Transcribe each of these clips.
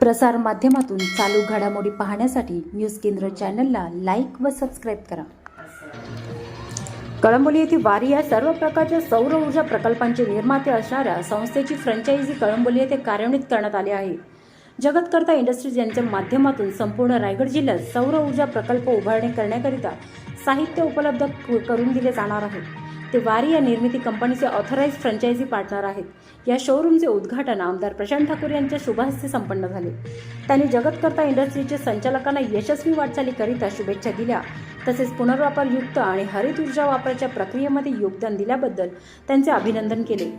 प्रसार माध्यमातून चालू घडामोडी पाहण्यासाठी न्यूज केंद्र चॅनलला लाईक व सबस्क्राईब करा. कळंबोली येथे वारी या सर्व प्रकारच्या सौर ऊर्जा प्रकल्पांचे निर्माते असणाऱ्या संस्थेची फ्रँचायझी कळंबोली येथे कार्यान्वित करण्यात आली आहे. जगतकर्ता इंडस्ट्रीज यांच्या माध्यमातून संपूर्ण रायगड जिल्ह्यात सौर ऊर्जा प्रकल्प उभारणी करण्याकरिता साहित्य उपलब्ध क- करून दिले जाणार आहे. ते वारी या निर्मिती कंपनीचे ऑथराईज फ्रँचायझी पार्टनर आहेत. या शोरूमचे उद्घाटन आमदार प्रशांत ठाकूर यांच्या शुभहस्ते संपन्न झाले. त्यांनी जगतकर्ता इंडस्ट्रीचे संचालकांना यशस्वी वाटचालीकरिता शुभेच्छा दिल्या. तसेच पुनर्वापरयुक्त आणि हरित ऊर्जा वापराच्या प्रक्रियेमध्ये योगदान दिल्याबद्दल त्यांचे अभिनंदन केले.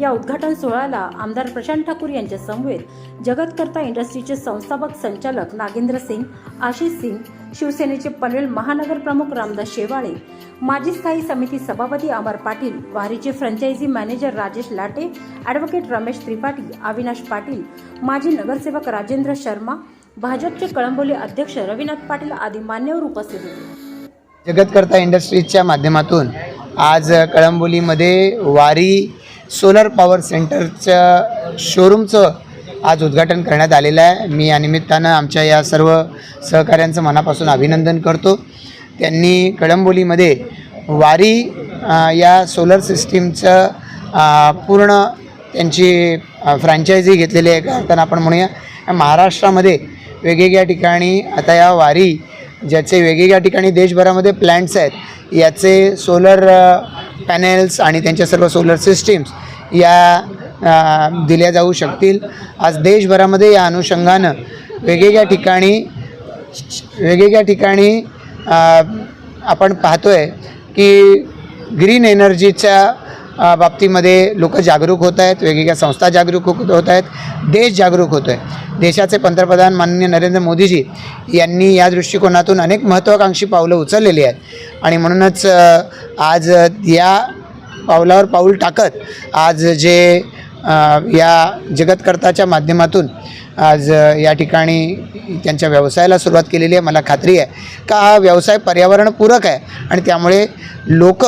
या उद्घाटन सोहळ्याला आमदार प्रशांत ठाकूर यांच्या समवेत जगतकर्ता इंडस्ट्रीचे संस्थापक संचालक नागेंद्र सिंग आशिष सिंग शिवसेनेचे पनवेल महानगर प्रमुख रामदास शेवाळे माजी स्थायी समिती सभापती Amar Patil वारीचे franchise manager Rajesh Late advocate Ramesh Tripathi Avinash Patil माजी नगरसेवक राजेंद्र शर्मा भाजपचे कळंबोली अध्यक्ष रविनाथ पाटील आदी मान्यवर उपस्थित होते. जगतकर्ता इंडस्ट्रीजच्या माध्यमातून आज कळंबोलीमध्ये वारी सोलर पॉवर सेंटरच्या शोरूमचं आज उद्घाटन करण्यात आलेलं आहे. मी या निमित्तानं आमच्या या सर्व सहकाऱ्यांचं मनापासून अभिनंदन करतो. त्यांनी कळंबोलीमध्ये वारी या सोलर सिस्टीमचं पूर्ण त्यांची फ्रँचायझी घेतलेली आहे. का आपण म्हणूया महाराष्ट्रामध्ये वेगवेगळ्या ठिकाणी आता या वारी ज्याचे वेगवेगळ्या ठिकाणी देशभरामध्ये प्लॅन्ट्स आहेत याचे सोलर पॅनेल्स आणि त्यांच्या सर्व सोलर सिस्टीम्स या दिल्या जाऊ शकतील. आज देशभरामध्ये या अनुषंगानं वेगवेगळ्या ठिकाणी वेगवेगळ्या ठिकाणी आपण पाहतो आहे की ग्रीन एनर्जीच्या बाबतीमध्ये लोक जागरूक होत आहेत वेगवेगळ्या संस्था जागरूक होत होत आहेत देश जागरूक होतो आहे देशाचे पंतप्रधान माननीय नरेंद्र मोदीजी यांनी या दृष्टिकोनातून अनेक महत्त्वाकांक्षी पावलं उचललेली आहेत. आणि म्हणूनच आज या पावलावर पाऊल टाकत आज जे या जगतकर्ताच्या माध्यमातून आज या ठिकाणी त्यांच्या व्यवसायाला सुरुवात केलेली आहे मला खात्री आहे. का हा व्यवसाय पर्यावरणपूरक आहे? आणि त्यामुळे लोक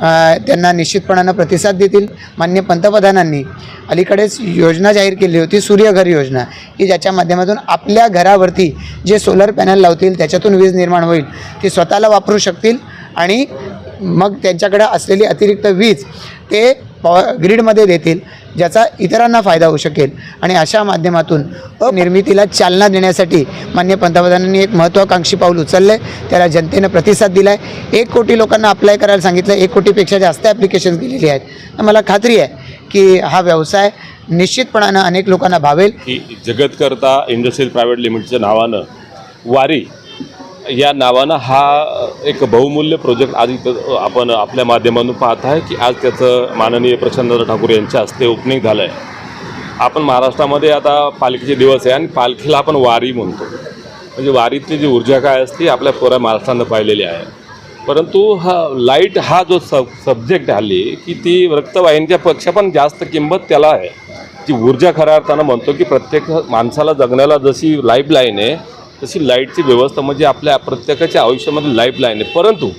त्यांना निश्चितपणानं प्रतिसाद देतील. मान्य पंतप्रधानांनी अलीकडेच योजना जाहीर केली होती सूर्यघर योजना. की ज्याच्या माध्यमातून आपल्या घरावरती जे सोलर पॅनल लावतील त्याच्यातून वीज निर्माण होईल. ती स्वतःला वापरू शकतील आणि मग त्यांच्याकडे असलेली अतिरिक्त वीज ते पॉ ग्रीडमध्ये देतील ज्याचा इतरांना फायदा होऊ शकेल. आणि अशा माध्यमातून निर्मितीला चालना देण्यासाठी मान्य पंतप्रधानांनी एक महत्त्वाकांक्षी पाऊल उचललं आहे त्याला जनतेनं प्रतिसाद दिला आहे एक कोटी लोकांना अप्लाय करायला सांगितलं एक कोटीपेक्षा जास्त ॲप्लिकेशन्स दिलेली आहेत. तर मला खात्री आहे की हा व्यवसाय निश्चितपणानं अनेक लोकांना भावेल. जगतकर्ता इंडस्ट्रीज प्रायव्हेट लिमिटेडच्या नावानं वारी या नावानं हा एक बहुमूल्य प्रोजेक्ट आज इथं आपण आपल्या माध्यमातून पाहत आहे की आज त्याचं माननीय प्रशांतदादा ठाकूर यांच्या हस्ते ओपनिंग झालं आहे आपण महाराष्ट्रामध्ये आता पालखीचे दिवस आहे आणि पालखीला आपण वारी म्हणतो. म्हणजे वारीतली जी ऊर्जा काय असते आपल्या पुऱ्या महाराष्ट्रानं पाहिलेली आहे. परंतु हा लाइट हा जो सब सब्जेक्ट हल्ली की ती रक्तवाहिनीच्या पेक्षा पण जास्त किंमत त्याला आहे. ती ऊर्जा खऱ्या अर्थानं म्हणतो की प्रत्येक माणसाला जगण्याला जशी लाईफ लाईन आहे तशी लाईटची व्यवस्था म्हणजे आपल्या प्रत्येकाच्या आयुष्यामध्ये लाईफ लाईन आहे. परंतु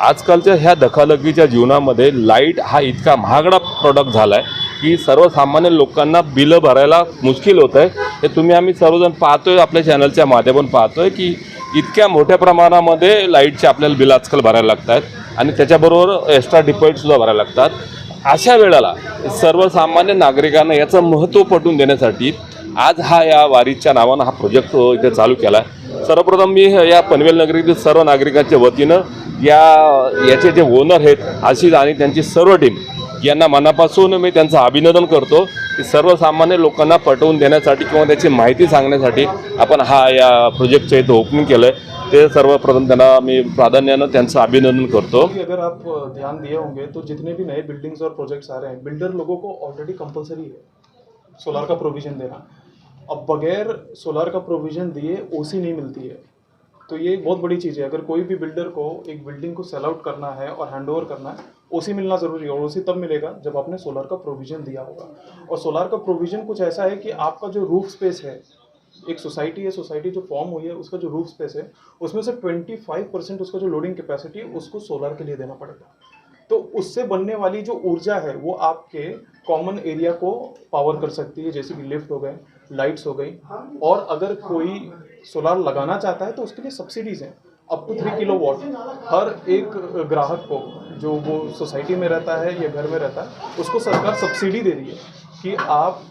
आजकालच्या ह्या दखालगीच्या जीवनामध्ये लाइट हा इतका महागडा प्रॉडक्ट झाला आहे की सर्वसामान्य लोकांना बिलं भरायला मुश्किल होतं आहे हे तुम्ही आम्ही सर्वजण पाहतोय आपल्या चॅनलच्या माध्यमातून पाहतोय की इतक्या मोठ्या प्रमाणामध्ये लाईटचे आपल्याला बिल आजकाल भरायला लागत आहेत आणि त्याच्याबरोबर एक्स्ट्रा डिपॉझिटसुद्धा भरायला लागतात. अशा वेळेला सर्वसामान्य नागरिकांना याचं महत्त्व पटवून देण्यासाठी आज हा या वारीच्या नावानं हा प्रोजेक्ट इथे चालू केला आहे सर्वप्रथम मी या पनवेल नगरीतील सर्व नागरिकांच्या वतीनं या याचे जे ओनर आहेत आशिष आणि त्यांची सर्व टीम यांना मनापासून मी त्यांचं अभिनंदन करतो की सर्वसामान्य लोकांना पटवून देण्यासाठी किंवा त्याची माहिती सांगण्यासाठी आपण हा या प्रोजेक्टचं इथं ओपनिंग केलं आहे ते सर्वप्रथम त्यांना मी प्राधान्यानं त्यांचं अभिनंदन करतो. अगर आप ध्यान दिए होंगे तो जितने भी नए बिल्डिंग्स और प्रोजेक्ट्स आ रहे हैं बिल्डर लोगों को ऑलरेडी कंपलसरी है सोलार का प्रोविजन देना। अब बगैर सोलार का प्रोविज़न दिए ओसी नहीं मिलती है। तो ये बहुत बड़ी चीज़ है। अगर कोई भी बिल्डर को एक बिल्डिंग को सेल आउट करना है और हैंड ओवर करना है ओसी मिलना ज़रूरी है और ओसी तब मिलेगा जब आपने सोलार का प्रोविज़न दिया होगा। और सोलार का प्रोविज़न कुछ ऐसा है कि आपका जो रूफ स्पेस है, एक सोसाइटी है सोसाइटी जो फॉर्म हुई है, उसका जो रूफ स्पेस है, उसमें से 25 परसेंट उसका जो लोडिंग कैपेसिटी है, उसको सोलर के लिए देना पड़ेगा। तो उससे बनने वाली जो ऊर्जा है, वो आपके कॉमन एरिया को पावर कर सकती है। जैसे कि लिफ्ट हो गए लाइट्स हो गई। और अगर कोई सोलार लगाना चाहता है तो उसके लिए सब्सिडीज हैं। Up to three kilo watt हर एक ग्राहक को जो वो सोसाइटी में रहता है या घर में रहता है उसको सरकार सब्सिडी दे रही है कि आप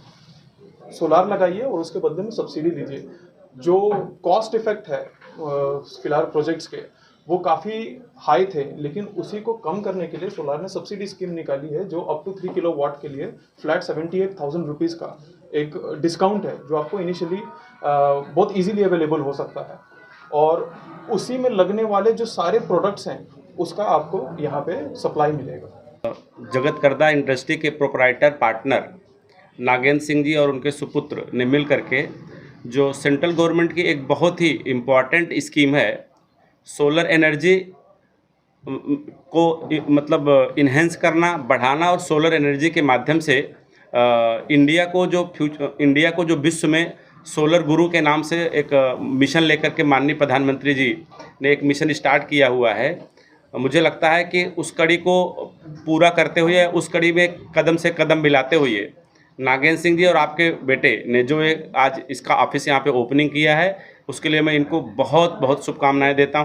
सोलार लगाइए और उसके बदले में सब्सिडी दीजिए। जो कॉस्ट इफ़ेक्ट है फ़िलहाल प्रोजेक्ट्स के वो काफ़ी हाई थे लेकिन उसी को कम करने के लिए सोलार ने सब्सिडी स्कीम निकाली है जो up to three kilo watt के लिए flat seventy eight thousand rupees का। एक डिस्काउंट है जो आपको इनिशियली बहुत इजीली अवेलेबल हो सकता है। और उसी में लगने वाले जो सारे प्रोडक्ट्स हैं, उसका आपको यहाँ पे सप्लाई मिलेगा। जगत करदा इंडस्ट्री के प्रोपराइटर पार्टनर नागेंद्र सिंह जी और उनके सुपुत्र ने मिल करके, जो सेंट्रल गवर्नमेंट की एक बहुत ही इंपॉर्टेंट स्कीम है सोलर एनर्जी को मतलब इन्हेंस करना, बढ़ाना और सोलर एनर्जी के माध्यम से इंडिया को जो फ्यूचर इंडिया को जो विश्व में सोलर गुरु के नाम से एक मिशन लेकर के माननीय प्रधानमंत्री जी ने एक मिशन स्टार्ट किया हुआ है। मुझे लगता है कि उस कड़ी को पूरा करते हुए उस कड़ी में कदम से कदम मिलाते हुए नागेंद्र सिंह जी और आपके बेटे ने जो आज इसका ऑफ़िस यहाँ पे ओपनिंग किया है, उसके लिए मैं इनको बहुत बहुत शुभकामनाएँ देता हूँ।